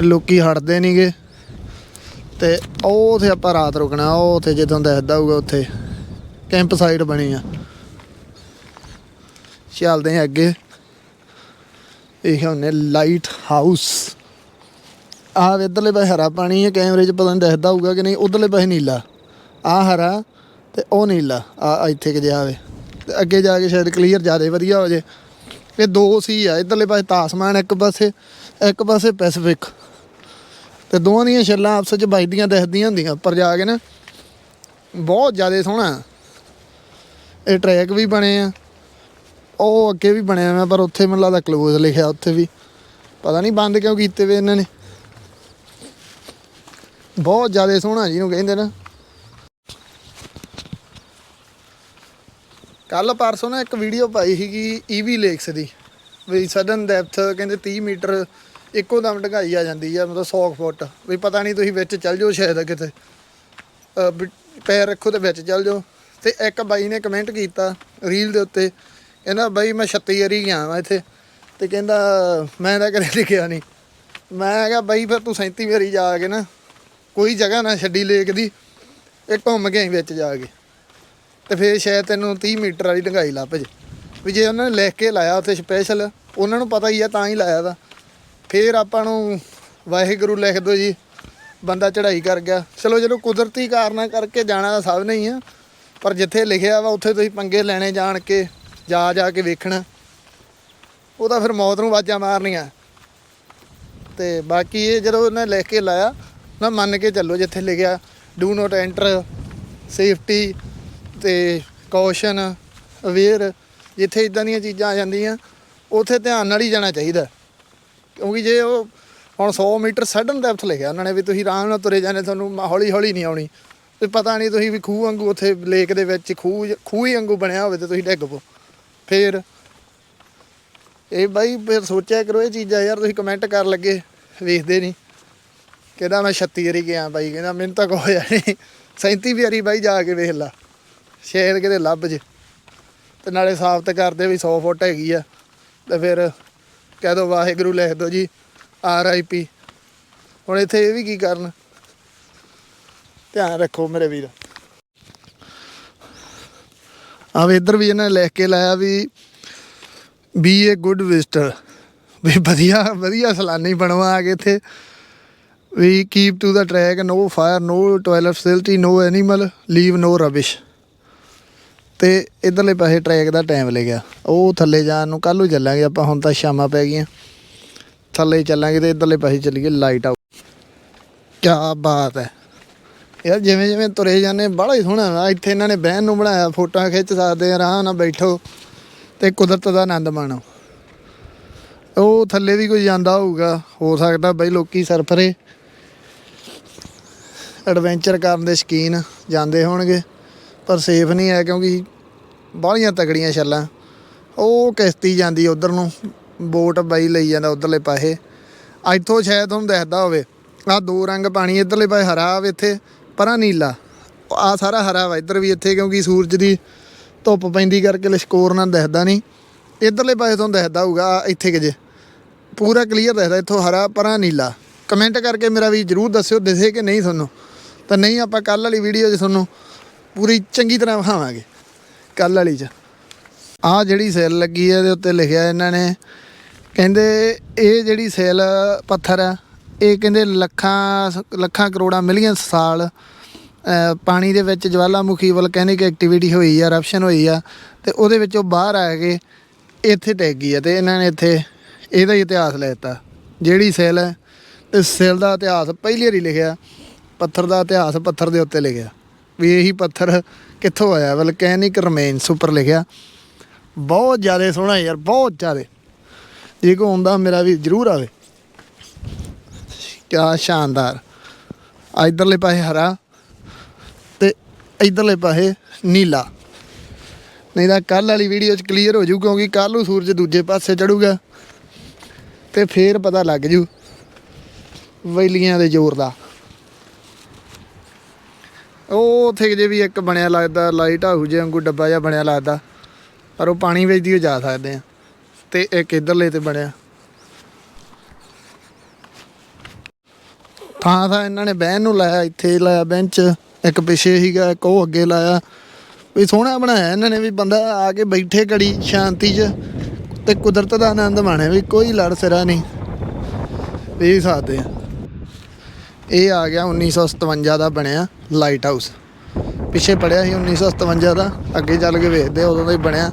ਲੋਕੀ ਹਟਦੇ ਨਹੀਂਗੇ ਤੇ ਉਹ ਉਥੇ ਆਪਾਂ ਰਾਤ ਰੁਕਣਾ, ਉਹ ਉਥੇ ਜਦੋਂ ਦੱਸਦਾ ਹੋਊਗਾ ਉੱਥੇ। ਕੈਂਪ ਸਾਈਟ ਬਣੀ ਆ। ਚੱਲਦੇ ਆ ਅੱਗੇ। ਇਹ ਹੁੰਨੇ ਲਾਈਟ ਹਾਊਸ ਆਹ ਇਧਰਲੇ ਪਾਸੇ ਹਰਾ ਪਾਣੀ ਹੈ ਕੈਮਰੇ 'ਚ ਪਤਾ ਨਹੀਂ ਦਿਖਦਾ ਹੋਊਗਾ ਕਿ ਨਹੀਂ, ਉਧਰਲੇ ਪਾਸੇ ਨੀਲਾ। ਆ ਹਰਾ ਤੇ ਉਹ ਨੀਲਾ ਆ ਇੱਥੇ ਕਿ ਜਾਵੇ ਤੇ ਅੱਗੇ ਜਾ ਕੇ ਸ਼ਾਇਦ ਕਲੀਅਰ ਜ਼ਿਆਦਾ ਵਧੀਆ ਹੋ ਜੇ। ਇਹ ਦੋ ਸੀ ਆ, ਇਧਰਲੇ ਪਾਸੇ ਤਾਸਮਾਨ ਇੱਕ ਪਾਸੇ ਇੱਕ ਪਾਸੇ ਪੈਸੀਫਿਕ ਤੇ ਦੋਵਾਂ ਦੀਆਂ ਛੱਲਾਂ ਆਪਸ ਵਿੱਚ ਵੱਜਦੀਆਂ, ਦਿਖਦੀਆਂ ਹੁੰਦੀਆਂ ਉੱਪਰ ਜਾ ਕੇ ਨਾ ਬਹੁਤ ਜ਼ਿਆਦਾ ਸੋਹਣਾ। ਇਹ ਟਰੈਕ ਵੀ ਬਣੇ ਆ। ਉਹ ਅੱਗੇ ਵੀ ਬਣਿਆ ਹੋਇਆ, ਪਰ ਉੱਥੇ ਮੈਨੂੰ ਲੱਗਦਾ ਕਲੋਜ਼ ਲਿਖਿਆ ਉੱਥੇ ਵੀ। ਪਤਾ ਨਹੀਂ ਬੰਦ ਕਿਉਂ ਕੀਤੇ ਵੇ ਇਹਨਾਂ ਨੇ। ਬਹੁਤ ਜ਼ਿਆਦਾ ਸੋਹਣਾ ਜਿਹਨੂੰ ਕਹਿੰਦੇ ਨਾ। ਕੱਲ ਪਰਸੋਂ ਨਾ ਇੱਕ ਵੀਡੀਓ ਪਾਈ ਸੀਗੀ ਈਵੀ ਲੇਕਸ ਦੀ। ਵੀ ਸਡਨ ਡੈਪਥ ਕਹਿੰਦੇ 30 ਮੀਟਰ ਇੱਕੋ ਦਮ ਡੰਗਾਈ ਆ ਜਾਂਦੀ ਆ, ਮਤਲਬ 100 ਫੁੱਟ। ਵੀ ਪਤਾ ਨਹੀਂ ਤੁਸੀਂ ਵਿੱਚ ਚੱਲ ਜਾਓ ਸ਼ਾਇਦ ਕਿਤੇ। ਪੈਰ ਰੱਖੋ ਤੇ ਵਿੱਚ ਚੱਲ ਜਾਓ। ਤੇ ਇੱਕ ਬਾਈ ਨੇ ਕਮੈਂਟ ਕੀਤਾ ਰੀਲ ਦੇ ਉੱਤੇ, ਕਹਿੰਦਾ ਬਾਈ ਮੈਂ 36 ਵਾਰੀ ਗਿਆ ਵਾਂ ਇੱਥੇ। ਤੇ ਕਹਿੰਦਾ ਮੈਂ ਤਾਂ ਕਦੇ ਲਿਖਿਆ ਨਹੀਂ। ਮੈਂ ਕਿਹਾ ਬਾਈ ਫਿਰ ਤੂੰ 37 ਵਾਰੀ ਜਾ ਕੇ ਨਾ ਕੋਈ ਜਗ੍ਹਾ ਨਾ ਛੱਡੀ ਲੇਕ ਦੀ, ਇਹ ਘੁੰਮ ਕੇ ਆਈ ਵਿੱਚ ਜਾ ਕੇ। ਤੇ ਫੇਰ ਸ਼ਾਇਦ ਤੈਨੂੰ 30 ਮੀਟਰ ਵਾਲੀ ਡੰਗਾਈ ਲੱਭ ਜੇ। ਵੀ ਜੇ ਉਹਨਾਂ ਨੇ ਲਿਖ ਕੇ ਲਾਇਆ ਉੱਥੇ ਸਪੈਸ਼ਲ ਉਹਨਾਂ ਨੂੰ ਪਤਾ ਹੀ ਆ ਤਾਂ ਹੀ ਲਾਇਆ ਦਾ ਫੇਰ ਆਪਾਂ ਨੂੰ ਵਾਹਿਗੁਰੂ ਲਿਖ ਦਿਓ ਜੀ, ਬੰਦਾ ਚੜ੍ਹਾਈ ਕਰ ਗਿਆ। ਚਲੋ ਜਦੋਂ ਕੁਦਰਤੀ ਕਾਰਨਾਂ ਕਰਕੇ ਜਾਣਾ ਤਾਂ ਸਭ ਨਹੀਂ ਆ, ਪਰ ਜਿੱਥੇ ਲਿਖਿਆ ਵਾ ਉੱਥੇ ਤੁਸੀਂ ਪੰਗੇ ਲੈਣੇ ਜਾਣ ਕੇ, ਜਾ ਜਾ ਕੇ ਵੇਖਣਾ। ਉਹ ਤਾਂ ਫਿਰ ਮੌਤ ਨੂੰ ਵਾਜਾਂ ਮਾਰਨੀਆਂ। ਤੇ ਬਾਕੀ ਇਹ ਜਦੋਂ ਉਹਨੇ ਲਿਖ ਕੇ ਲਾਇਆ ਨਾ ਮੰਨ ਕੇ ਚੱਲੋ ਜਿੱਥੇ ਲਿਖਿਆ ਡੂ ਨੋਟ ਐਂਟਰ ਸੇਫਟੀ ਤੇ ਕੌਸ਼ਨ ਅਵੇਅਰ ਜਿੱਥੇ ਇਦਾਂ ਦੀਆਂ ਚੀਜ਼ਾਂ ਆ ਜਾਂਦੀਆਂ, ਉੱਥੇ ਧਿਆਨ ਨਾਲ ਹੀ ਜਾਣਾ ਚਾਹੀਦਾ। ਕਿਉਂਕਿ ਜੇ ਉਹ ਹੁਣ 100 ਮੀਟਰ ਸਡਨ ਡੈਪਥ ਲਿਖਿਆ ਉਹਨਾਂ ਨੇ ਵੀ ਤੁਸੀਂ ਆਰਾਮ ਨਾਲ ਤੁਰੇ ਜਾਂਦੇ, ਤੁਹਾਨੂੰ ਹੌਲੀ ਹੌਲੀ ਨਹੀਂ ਆਉਣੀ। ਤੇ ਪਤਾ ਨਹੀਂ ਤੁਸੀਂ ਵੀ ਖੂਹ ਵਾਂਗੂ ਉੱਥੇ ਲੇਕ ਦੇ ਵਿੱਚ ਖੂਹ ਖੂਹ ਹੀ ਵਾਂਗੂ ਬਣਿਆ ਹੋਵੇ ਤੇ ਤੁਸੀਂ ਡਿੱਗ ਪਓ। ਫੇਰ ਇਹ ਬਾਈ, ਫਿਰ ਸੋਚਿਆ ਕਰੋ ਇਹ ਚੀਜ਼ਾਂ ਯਾਰ ਤੁਸੀਂ ਕਮੈਂਟ ਕਰ ਲੱਗੇ, ਵੇਖਦੇ ਨਹੀਂ। ਕਹਿੰਦਾ ਮੈਂ 36 ਵਾਰੀ ਗਿਆ ਬਾਈ, ਕਹਿੰਦਾ ਮੈਨੂੰ ਤਾਂ ਕੋਈ ਹੋਇਆ ਨਹੀਂ। 37 ਵਾਰੀ ਬਾਈ ਜਾ ਕੇ ਵੇਖ ਲਾ। ਸ਼ੇਰ ਕਿਤੇ ਲੱਭ ਜੇ। ਤੇ ਨਾਲੇ ਸਾਬਤ ਕਰਦੇ ਵੀ 100 ਫੁੱਟ ਹੈਗੀ ਆ। ਤੇ ਫਿਰ ਕਹਿ ਦੋ ਵਾਹਿਗੁਰੂ ਲਿਖ ਦੋ ਜੀ ਆਰ ਆਈ ਪੀ ਹੁਣ ਇੱਥੇ ਇਹ ਵੀ ਕੀ ਕਰਨ? ਧਿਆਨ ਰੱਖੋ ਮੇਰੇ ਵੀਰ। ਆਵੇ ਇੱਧਰ ਵੀ ਇਹਨਾਂ ਨੇ ਲਿਖ ਕੇ ਲਾਇਆ ਵੀ ਬੀ ਏ ਗੁੱਡ ਵਿਜ਼ਟਰ ਵੀ ਵਧੀਆ ਵਧੀਆ ਸਲਾਨੀ ਬਣਵਾ ਆ ਕੇ ਇੱਥੇ। We keep to the track no fire no toilet facility no animal leave no rubbish ਤੇ ਇਧਰਲੇ ਪਾਸੇ ਟਰੈਕ ਦਾ ਟਾਈਮ ਲੈ ਗਿਆ। ਉਹ ਥੱਲੇ ਜਾਣ ਨੂੰ ਕੱਲ ਨੂੰ ਚੱਲਾਂਗੇ, ਆਪਾਂ ਹੁਣ ਤਾਂ ਸ਼ਾਮਾਂ ਪੈ ਗਈਆਂ। ਥੱਲੇ ਚੱਲਾਂਗੇ ਤੇ ਇਧਰਲੇ ਪਾਸੇ ਚੱਲੀਏ ਲਾਈਟ ਆਊਟ ਕੀ ਬਾਤ ਹੈ। ਯਾਰ ਜਿਵੇਂ ਜਿਵੇਂ ਤੁਰੇ ਜਾਂਦੇ ਬੜਾ ਹੀ ਸੋਹਣਾ ਵਾ ਇੱਥੇ ਇਹਨਾਂ ਨੇ ਬਹਿਣ ਨੂੰ ਬਣਾਇਆ, ਫੋਟੋਆਂ ਖਿੱਚ ਸਕਦੇ ਆ, ਆਰਾਮ ਨਾਲ ਬੈਠੋ ਤੇ ਕੁਦਰਤ ਦਾ ਆਨੰਦ ਮਾਣੋ। ਉਹ ਥੱਲੇ ਵੀ ਕੋਈ ਜਾਂਦਾ ਹੋਊਗਾ, ਹੋ ਸਕਦਾ ਬਈ ਲੋਕੀ ਸਰਫਰੇ। ਐਡਵੈਂਚਰ ਕਰਨ ਦੇ ਸ਼ਕੀਨ ਜਾਂਦੇ ਹੋਣਗੇ, ਪਰ ਸੇਫ ਨਹੀਂ ਹੈ ਕਿਉਂਕਿ ਬਾਹਲੀਆਂ ਤਗੜੀਆਂ ਛੱਲਾਂ। ਉਹ ਕਿਸ਼ਤੀ ਜਾਂਦੀ ਉਧਰ ਨੂੰ, ਬੋਟ ਬਾਈ ਲਈ ਜਾਂਦਾ ਉਧਰਲੇ ਪਾਸੇ। ਇੱਥੋਂ ਸ਼ਾਇਦ ਤੁਹਾਨੂੰ ਦਿਖਦਾ ਹੋਵੇ ਆ ਦੋ ਰੰਗ ਪਾਣੀ ਇਧਰਲੇ ਪਾਸੇ ਹਰਾ ਵਾ ਇੱਥੇ, ਪਰਾਂ ਨੀਲਾ। ਆ ਸਾਰਾ ਹਰਾ ਵਾ ਇੱਧਰ ਵੀ ਇੱਥੇ ਕਿਉਂਕਿ ਸੂਰਜ ਦੀ ਧੁੱਪ ਪੈਂਦੀ ਕਰਕੇ ਲਿਸ਼ਕੋਰ ਨਾਲ ਦਿਖਦਾ ਨਹੀਂ। ਇਧਰਲੇ ਪਾਸੇ ਤੁਹਾਨੂੰ ਦਿਖਦਾ ਹੋਊਗਾ, ਆਹ ਇੱਥੇ ਕਿ ਜੇ। ਪੂਰਾ ਕਲੀਅਰ ਦਿਖਦਾ ਇੱਥੋਂ ਹਰਾ, ਪਰਾਂ ਨੀਲਾ। ਕਮੈਂਟ ਕਰਕੇ ਮੇਰਾ ਵੀ ਜਰੂਰ ਦੱਸਿਓ, ਦਿਸੇ ਕਿ ਨਹੀਂ ਤੁਹਾਨੂੰ। ਤਾਂ ਨਹੀਂ ਆਪਾਂ ਕੱਲ ਵਾਲੀ ਵੀਡੀਓ 'ਚ ਤੁਹਾਨੂੰ ਪੂਰੀ ਚੰਗੀ ਤਰ੍ਹਾਂ ਵਿਖਾਵਾਂਗੇ ਕੱਲ ਵਾਲੀ 'ਚ। ਆਹ ਜਿਹੜੀ ਸੈੱਲ ਲੱਗੀ ਹੈ ਇਹਦੇ ਉੱਤੇ ਲਿਖਿਆ ਇਹਨਾਂ ਨੇ, ਕਹਿੰਦੇ ਇਹ ਜਿਹੜੀ ਸੈੱਲ ਪੱਥਰ ਆ, ਇਹ ਕਹਿੰਦੇ ਲੱਖਾਂ ਲੱਖਾਂ ਕਰੋੜਾਂ ਮਿਲੀਅਨ ਸਾਲ ਪਾਣੀ ਦੇ ਵਿੱਚ ਜਵਾਲਾਮੁਖੀ ਵਲਕੈਨਿਕ ਐਕਟੀਵਿਟੀ ਹੋਈ ਆ ਰਪਸ਼ਨ ਹੋਈ ਆ, ਤੇ ਉਹਦੇ ਵਿੱਚੋਂ ਬਾਹਰ ਆ ਕੇ ਇੱਥੇ ਟੈਗ ਗਈ ਆ ਤੇ ਇਹਨਾਂ ਨੇ ਇੱਥੇ ਇਹਦਾ ਹੀ ਇਤਿਹਾਸ ਲੈ ਦਿੱਤਾ। ਜਿਹੜੀ ਸੈੱਲ ਹੈ ਇਸ ਸੈੱਲ ਦਾ ਇਤਿਹਾਸ ਪਹਿਲੀ ਵਾਰੀ ਲਿਖਿਆ। ਪੱਥਰ ਦਾ ਇਤਿਹਾਸ ਪੱਥਰ ਦੇ ਉੱਤੇ ਲਿਖਿਆ। ਵੀ ਇਹੀ ਪੱਥਰ ਕਿੱਥੋਂ ਆਇਆ? ਵਲਕੈਨਿਕ ਰਮੇਨਸ ਉੱਪਰ ਲਿਖਿਆ। ਬਹੁਤ ਜ਼ਿਆਦਾ ਸੋਹਣਾ ਯਾਰ, ਬਹੁਤ ਜ਼ਿਆਦਾ। ਜੇ ਕੋ ਹੁੰਦਾ ਮੇਰਾ ਵੀ ਜ਼ਰੂਰ ਆਵੇ। ਕਿਆ ਸ਼ਾਨਦਾਰ। ਆ ਇਧਰਲੇ ਪਾਸੇ ਹਰਾ ਤੇ ਇਧਰਲੇ ਪਾਸੇ ਨੀਲਾ। ਨਹੀਂ ਤਾਂ ਕੱਲ ਵਾਲੀ ਵੀਡੀਓ ਚ ਕਲੀਅਰ ਹੋ ਜੂ ਕਿਉਂਕਿ ਕੱਲ ਨੂੰ ਸੂਰਜ ਦੂਜੇ ਪਾਸੇ ਚੜੂਗਾ ਤੇ ਫੇਰ ਪਤਾ ਲੱਗ ਜੂ ਵੈਲੀਆਂ ਦੇ ਜ਼ੋਰ ਦਾ। ਉਹ ਉੱਥੇ ਜੇ ਵੀ ਇੱਕ ਬਣਿਆ ਲੱਗਦਾ ਲਾਈਟ ਹਾਊਸ ਜੇ ਵਾਂਗੂ ਡੱਬਾ ਜਿਹਾ ਬਣਿਆ ਲੱਗਦਾ, ਪਰ ਉਹ ਪਾਣੀ ਵਿੱਚ ਦੀ ਜਾ ਸਕਦੇ ਆ ਤੇ ਇੱਕ ਇਧਰਲੇ ਤੇ ਬਣਿਆ। ਥਾਂ ਥਾਂ ਇਹਨਾਂ ਨੇ ਬਹਿਣ ਨੂੰ ਲਾਇਆ, ਇੱਥੇ ਲਾਇਆ ਬੈਂਚ, ਇੱਕ ਪਿੱਛੇ ਸੀਗਾ, ਇੱਕ ਉਹ ਅੱਗੇ ਲਾਇਆ। ਵੀ ਸੋਹਣਾ ਬਣਾਇਆ ਇਹਨਾਂ ਨੇ ਵੀ, ਬੰਦਾ ਆ ਕੇ ਬੈਠੇ ਘੜੀ ਸ਼ਾਂਤੀ 'ਚ, ਤੇ ਕੁਦਰਤ ਦਾ ਆਨੰਦ ਮਾਣੇ ਵੀ ਕੋਈ ਲੜ ਸਿਰਾ ਨਹੀਂ। ਇਹ ਸਕਦੇ ਆ ਇਹ ਆ ਗਿਆ 1957 ਦਾ ਬਣਿਆ ਲਾਈਟ ਹਾਊਸ ਪਿੱਛੇ ਪੜਿਆ ਸੀ 1957 ਦਾ, ਅੱਗੇ ਚੱਲ ਕੇ ਵੇਖਦੇ ਉਦੋਂ ਦਾ ਹੀ ਬਣਿਆ।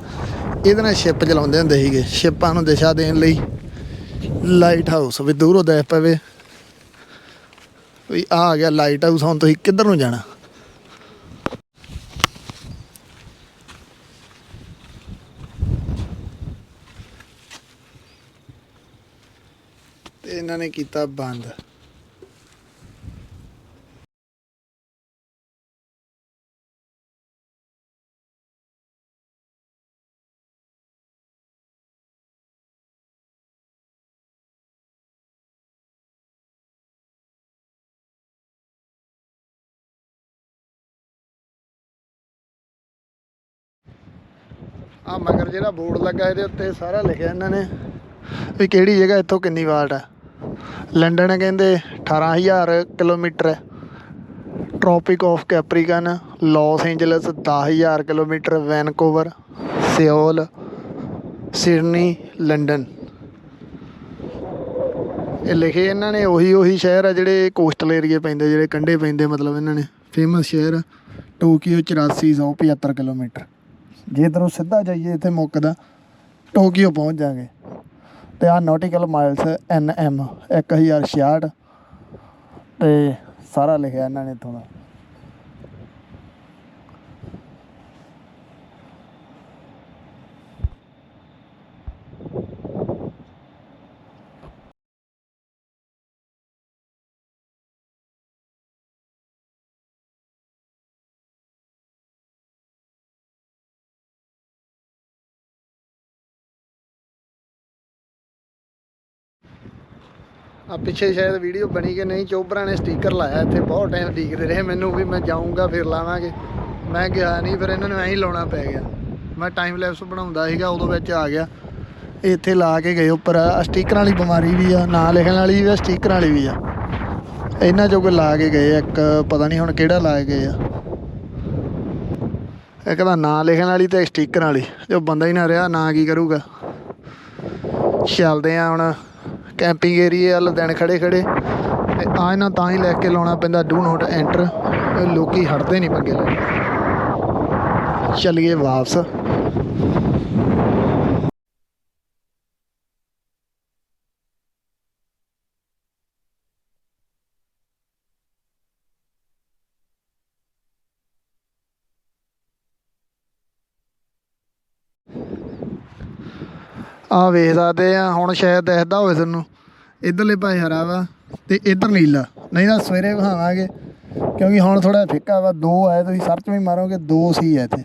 ਇਹਦੇ ਨਾਲ ਸ਼ਿਪ ਚਲਾਉਂਦੇ ਹੁੰਦੇ ਸੀਗੇ ਸ਼ਿਪਾਂ ਨੂੰ ਦਿਸ਼ਾ ਦੇਣ ਲਈ ਲਾਈਟ ਹਾਊਸ ਵੀ ਦੂਰੋਂ ਦੇਖ ਪਵੇ। ਵੀ ਆਹ ਆ ਗਿਆ ਲਾਈਟ ਹਾਊਸ ਹੁਣ ਤੁਸੀਂ ਕਿੱਧਰ ਨੂੰ ਜਾਣਾ? ਤੇ ਇਹਨਾਂ ਨੇ ਕੀਤਾ ਬੰਦ। ਆ ਮਗਰ ਜਿਹੜਾ ਬੋਰਡ ਲੱਗਾ ਇਹਦੇ ਉੱਤੇ ਸਾਰਾ ਲਿਖਿਆ ਇਹਨਾਂ ਨੇ ਵੀ ਕਿਹੜੀ ਜਗ੍ਹਾ ਇੱਥੋਂ ਕਿੰਨੀ ਵਾਟ ਹੈ। ਲੰਡਨ ਕਹਿੰਦੇ 18000 ਕਿਲੋਮੀਟਰ ਹੈ। Tropic of Capricorn Los Angeles 10000 kilometre Vancouver Seoul Sydney London ਇਹ ਲਿਖੇ ਇਹਨਾਂ ਨੇ, ਉਹੀ ਉਹੀ ਸ਼ਹਿਰ ਆ ਜਿਹੜੇ ਕੋਸਟਲ ਏਰੀਏ ਪੈਂਦੇ, ਜਿਹੜੇ ਕੰਢੇ ਪੈਂਦੇ, ਮਤਲਬ ਇਹਨਾਂ ਨੇ। ਫੇਮਸ ਸ਼ਹਿਰ ਆ। Tokyo 8475 kilometre. ਜੇ ਇੱਧਰੋਂ ਸਿੱਧਾ ਜਾਈਏ ਇੱਥੇ ਮੁੱਕਦਾ, ਟੋਕੀਓ ਪਹੁੰਚ ਜਾਾਂਗੇ। ਤੇ ਆ ਨੌਟੀਕਲ ਮਾਈਲਸ ਐਨ ਐਮ 1066 ਤੇ ਸਾਰਾ ਲਿਖਿਆ ਇਹਨਾਂ ਨੇ ਇੱਥੋਂ ਦਾ। ਆ ਪਿੱਛੇ ਸ਼ਾਇਦ ਵੀਡੀਓ ਬਣੀ ਕਿ ਨਹੀਂ ਚੋਬਰਾਂ ਨੇ ਸਟicker ਲਾਇਆ ਇੱਥੇ, ਬਹੁਤ ਟਾਈਮ ਡੀਕਦੇ ਰਹੇ ਮੈਨੂੰ ਵੀ, ਮੈਂ ਜਾਊਂਗਾ ਫਿਰ ਲਾਵਾਂਗੇ। ਮੈਂ ਗਿਆ ਨਹੀਂ, ਫਿਰ ਇਹਨਾਂ ਨੂੰ ਐਂ ਹੀ ਲਾਉਣਾ ਪੈ ਗਿਆ। ਮੈਂ ਟਾਈਮ ਲੈਪਸ ਬਣਾਉਂਦਾ ਸੀਗਾ, ਉਦੋਂ ਵਿੱਚ ਆ ਗਿਆ। ਇਹ ਇੱਥੇ ਲਾ ਕੇ ਗਏ ਉੱਪਰ, ਆ ਸਟickਰਾਂ ਵਾਲੀ ਬਿਮਾਰੀ ਵੀ ਆ, ਨਾਂ ਲਿਖਣ ਵਾਲੀ ਵੀ ਆ ਸਟickਰਾਂ ਵਾਲੀ ਵੀ ਆ। ਇਹਨਾਂ ਚੋਂ ਕੋਈ ਲਾ ਕੇ ਗਏ, ਇੱਕ ਪਤਾ ਨਹੀਂ ਹੁਣ ਕਿਹੜਾ ਲਾ ਕੇ ਗਏ ਆ। ਇੱਕ ਦਾ ਨਾਂ ਲਿਖਣ ਵਾਲੀ ਤੇ ਸਟickਰਾਂ ਵਾਲੀ, ਜੋ ਬੰਦਾ ਹੀ ਨਾ ਰਿਹਾ, ਨਾਂ ਕੀ ਕਰੂਗਾ। ਚੱਲਦੇ ਆ ਹੁਣ। ਕੈਂਪਿੰਗ ਏਰੀਏ ਵੱਲ ਦਿਨ ਖੜੇ ਖੜੇ ਤੇ ਆ ਇਹਨਾਂ ਤਾਂ ਹੀ ਲੈ ਕੇ ਲਾਉਣਾ ਪੈਂਦਾ ਡੂ ਨੋਟ ਐਂਟਰ ਲੋਕੀ ਹਟਦੇ ਨਹੀਂ ਪੰਗੇ ਲੈ ਚੱਲੀਏ ਵਾਪਸ। ਆ ਵੇਖ ਸਕਦੇ ਆ, ਹੁਣ ਸ਼ਾਇਦ ਦਿਖਦਾ ਹੋਵੇ ਤੁਹਾਨੂੰ ਇਧਰਲੇ ਪਾਸੇ ਹਰਾ ਵਾ ਤੇ ਇਧਰ ਨੀਲਾ। ਨਹੀਂ ਤਾਂ ਸਵੇਰੇ ਵਿਖਾਵਾਂਗੇ, ਕਿਉਂਕਿ ਹੁਣ ਥੋੜਾ ਫਿੱਕਾ ਵਾ, ਦੋ ਆਏ, ਤੁਸੀਂ ਸਰਚ ਵੀ ਮਾਰੋਗੇ, ਦੋ ਸੀ ਆ ਇੱਥੇ।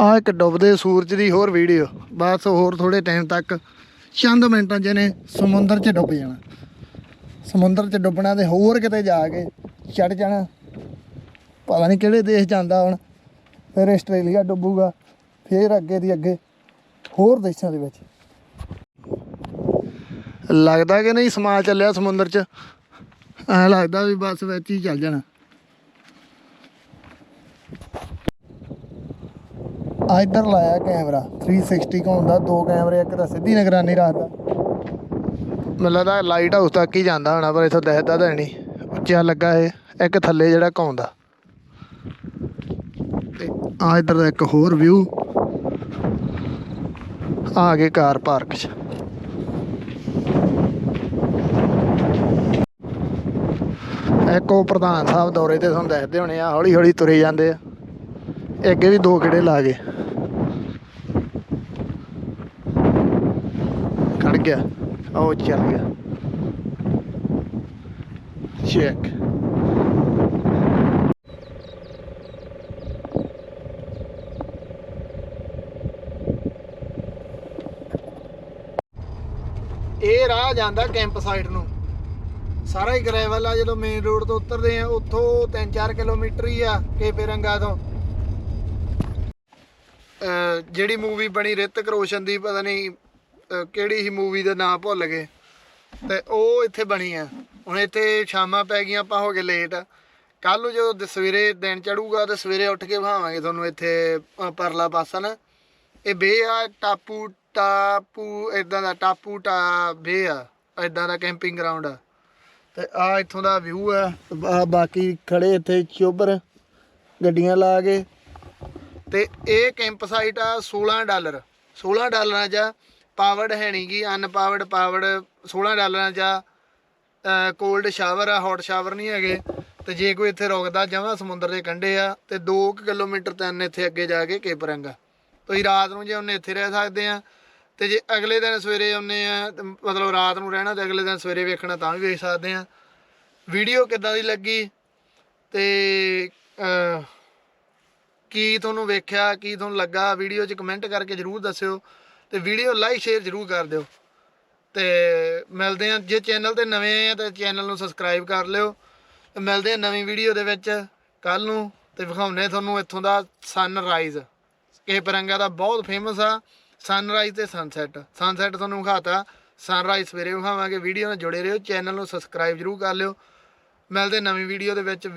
ਆ ਇੱਕ ਡੁੱਬਦੇ ਸੂਰਜ ਦੀ ਹੋਰ ਵੀਡੀਓ। ਬਸ ਹੋਰ ਥੋੜੇ ਟਾਈਮ ਤੱਕ। ਚੰਦ ਮਿੰਟਾਂ 'ਚ ਇਹਨੇ ਸਮੁੰਦਰ 'ਚ ਡੁੱਬ ਜਾਣਾ। ਸਮੁੰਦਰ 'ਚ ਡੁੱਬਣਾ ਤੇ ਹੋਰ ਕਿਤੇ ਜਾ ਕੇ ਚੜ ਜਾਣਾ। ਪਤਾ ਨਹੀਂ ਕਿਹੜੇ ਦੇਸ਼ ਜਾਂਦਾ ਹੁਣ। ਫਿਰ ਆਸਟ੍ਰੇਲੀਆ ਡੁੱਬੂਗਾ। ਫਿਰ ਅੱਗੇ ਦੀ ਅੱਗੇ ਹੋਰ ਦੇਸ਼ਾਂ ਦੇ ਵਿੱਚ। ਲੱਗਦਾ ਕਿ ਨਹੀਂ ਸਮਾ ਚੱਲਿਆ ਸਮੁੰਦਰ 'ਚ? ਐ ਲੱਗਦਾ ਵੀ ਬਸ ਵਿੱਚ ਹੀ ਚੱਲ ਜਾਣਾ। ਆ ਇੱਧਰ ਲਾਇਆ ਕੈਮਰਾ 360 ਘੁੰਮਦਾ ਦੋ ਕੈਮਰੇ ਇੱਕ ਤਾਂ ਸਿੱਧੀ ਨਿਗਰਾਨੀ ਰੱਖਦਾ। ਮੈਨੂੰ ਲੱਗਦਾ ਲਾਈਟ ਹਾਊਸ ਤੱਕ ਹੀ ਜਾਂਦਾ ਹੋਣਾ ਪਰ ਇਥੋਂ ਦਿਖਦਾ ਤਾਂ ਨਹੀਂ। ਉੱਚਾ ਲੱਗਾ ਇਹ ਇੱਕ ਥੱਲੇ ਜਿਹੜਾ ਘੁੰਮਦਾ। ਤੇ ਆ ਇੱਧਰ ਦਾ ਇੱਕ ਹੋਰ ਵਿਊ ਆ ਗਏ ਕਾਰ ਪਾਰਕ 'ਚ। ਇੱਕ ਪ੍ਰਧਾਨ ਸਾਹਿਬ ਦੌਰੇ ਤੇ ਤੁਹਾਨੂੰ ਦੱਸਦੇ ਹੋਣੇ ਆ, ਹੌਲੀ ਹੌਲੀ ਤੁਰੇ ਜਾਂਦੇ ਆ। ਅੱਗੇ ਵੀ ਦੋ ਕਿਹੜੇ ਲਾ ਗਏ। ਖੜ ਗਿਆ। ਉਹ ਚੱਲ ਗਿਆ। ਚੈੱਕ ਇਹ ਰਾਹ ਜਾਂਦਾ ਕੈਂਪ ਸਾਈਡ ਨੂੰ। ਸਾਰਾ ਹੀ ਗ੍ਰੈਵਲ ਆ, ਜਦੋਂ ਮੇਨ ਰੋਡ ਤੋਂ ਉਤਰਦੇ ਆ, ਉੱਥੋਂ 3-4 ਕਿਲੋਮੀਟਰ ਹੀ ਆ ਕੇਪੇ ਰੰਗਾ ਤੋਂ। ਜਿਹੜੀ ਮੂਵੀ ਬਣੀ ਰਿਤਿਕ ਰੋਸ਼ਨ ਦੀ, ਪਤਾ ਨਹੀਂ ਕਿਹੜੀ ਹੀ ਮੂਵੀ ਦਾ ਨਾਮ ਭੁੱਲ ਗਏ। ਤੇ ਉਹ ਇੱਥੇ ਬਣੀ ਆ। ਹੁਣ ਇੱਥੇ ਸ਼ਾਮਾਂ ਪੈ ਗਈਆਂ, ਆਪਾਂ ਹੋ ਗਏ ਲੇਟ ਕੱਲ ਨੂੰ ਜਦੋਂ ਸਵੇਰੇ ਦਿਨ ਚੜੂਗਾ, ਤੇ ਸਵੇਰੇ ਉੱਠ ਕੇ ਵਿਖਾਵਾਂਗੇ ਤੁਹਾਨੂੰ ਇੱਥੇ ਪਰਲਾ ਪਾਸਾ ਨਾ। ਇਹ ਬੇ ਆ, ਟਾਪੂ ਟਾਪੂ ਇਦਾਂ ਦਾ ਟਾਪੂ ਟਾ ਬੇ ਆ ਇਦਾਂ ਦਾ ਕੈਂਪਿੰਗ ਗਰਾਊਂਡ ਆ। ਤੇ ਆ ਇੱਥੋਂ ਦਾ ਵਿਊ ਆ ਆ ਬਾਕੀ ਖੜੇ ਇੱਥੇ ਚੋਬਰ ਗੱਡੀਆਂ ਲਾ ਕੇ। ਤੇ ਇਹ ਕੈਂਪ ਸਾਈਟ ਆ 16 ਡਾਲਰ। 16 ਡਾਲਰਾਂ 'ਚ ਪਾਵਰਡ ਹੈ ਨਹੀਂ ਗੀ ਅਨਪਾਵਰਡ ਪਾਵਰਡ 16 ਡਾਲਰਾਂ 'ਚ ਕੋਲਡ ਸ਼ਾਵਰ ਆ ਹੌਟ ਸ਼ਾਵਰ ਨਹੀਂ ਹੈਗੇ। ਤੇ ਜੇ ਕੋਈ ਇੱਥੇ ਰੁਕਦਾ, ਜਮਾ ਸਮੁੰਦਰ ਦੇ ਕੰਢੇ ਆ, ਤੇ 2 ਕਿਲੋਮੀਟਰ ਤਿੰਨ ਇੱਥੇ ਅੱਗੇ ਜਾ ਕੇ ਕੇਪਰੰਗਾ ਤੁਸੀਂ ਰਾਤ ਨੂੰ ਜੇ ਉਹਨੇ ਇੱਥੇ ਰਹਿ ਸਕਦੇ ਆ ਤੇ ਜੇ ਅਗਲੇ ਦਿਨ ਸਵੇਰੇ ਆਉਨੇ ਆ ਮਤਲਬ ਰਾਤ ਨੂੰ ਰਹਿਣਾ ਤੇ ਅਗਲੇ ਦਿਨ ਸਵੇਰੇ ਵੇਖਣਾ ਤਾਂ ਵੀ ਵੇਖ ਸਕਦੇ ਆ। ਵੀਡੀਓ ਕਿੱਦਾਂ ਦੀ ਲੱਗੀ ਤੇ ਕੀ ਤੁਹਾਨੂੰ ਵੇਖਿਆ, ਕੀ ਤੁਹਾਨੂੰ ਲੱਗਾ, ਵੀਡੀਓ 'ਚ ਕਮੈਂਟ ਕਰਕੇ ਜਰੂਰ ਦੱਸਿਓ ਤੇ ਵੀਡੀਓ ਲਾਈਕ, ਸ਼ੇਅਰ ਜਰੂਰ ਕਰ ਦਿਓ। ਤੇ ਮਿਲਦੇ ਆ, ਜੇ ਚੈਨਲ ਤੇ ਨਵੇਂ ਆ ਤਾਂ ਚੈਨਲ ਨੂੰ ਸਬਸਕ੍ਰਾਈਬ ਕਰ ਲਿਓ। ਤੇ ਮਿਲਦੇ ਆ ਨਵੀਂ ਵੀਡੀਓ ਦੇ ਵਿੱਚ ਕੱਲ ਨੂੰ ਤੇ ਵਿਖਾਉਨੇ ਤੁਹਾਨੂੰ ਇੱਥੋਂ ਦਾ ਸਨਰਾਈਜ਼ ਕੇ ਪਰੰਗਾ ਦਾ ਬਹੁਤ ਫੇਮਸ ਆ। ਸਨਰਾਈਜ਼ ਤੇ ਸਨਸੈਟ ਸਨਸੈਟ ਤੁਹਾਨੂੰ ਵਿਖਾਤਾ। ਸਨਰਾਈਜ਼ ਸਵੇਰੇ ਵਿਖਾਵਾਂਗੇ। ਵੀਡੀਓ ਨਾਲ ਜੁੜੇ ਰਹੋ। ਚੈਨਲ ਨੂੰ ਸਬਸਕ੍ਰਾਈਬ ਜਰੂਰ ਕਰ ਲਿਓ। ਮਿਲਦੇ ਨਵੀਂ ਵੀਡੀਓ ਦੇ ਵਿੱਚ।